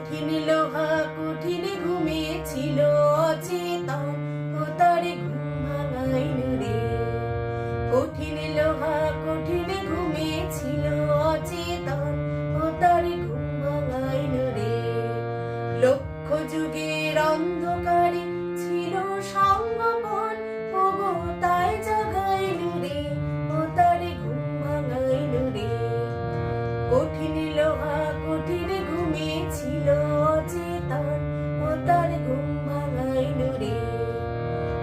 কঠিন লোহা কঠিন ঘুমিয়েছিল অচেতন ও তার ঘুম রে। কঠিন লোহা কঠিন ঘুমিয়েছিল অচেতন ও তার ঘুম রে। লক্ষ যুগের অন্ধকারে ছিল সঙ্গপন, ওগো তাই জাগাইল রে ও তার ঘুম রে। কঠিন লোহা কঠিন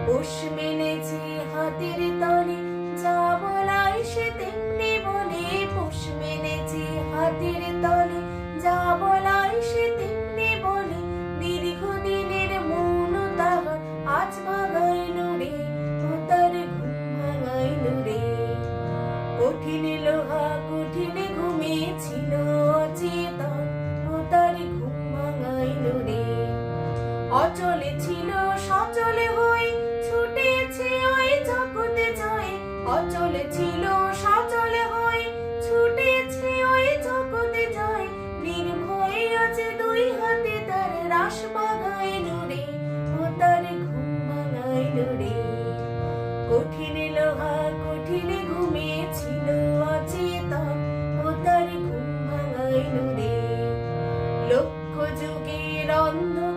পোষ মেনেছে হাতের তলে, যা বলাই সে তেমনি বলে। পোষ মেনেছে হাতের বলে। দীর্ঘদিনের মৌন তাহার আজ ভাঙাইল রে ও তার ঘুম ভাঙাইল অচলে ছিল, সচলে হয়ে ছুটেছে ওই জগতে জয় অচলে ছিল, সচলে হয়ে ছুটেছে ওই জগতে জয় দীর্ঘ আছে দুই হাতে তার রাস বাগায় নুরে ও তার ঘুম ভাঙায় নুরে কঠিন লোহা কঠিন ঘুমিয়েছিল অচেতন, ও তার ঘুম ভাঙায় নুরে লক্ষ যুগের অন্ধকার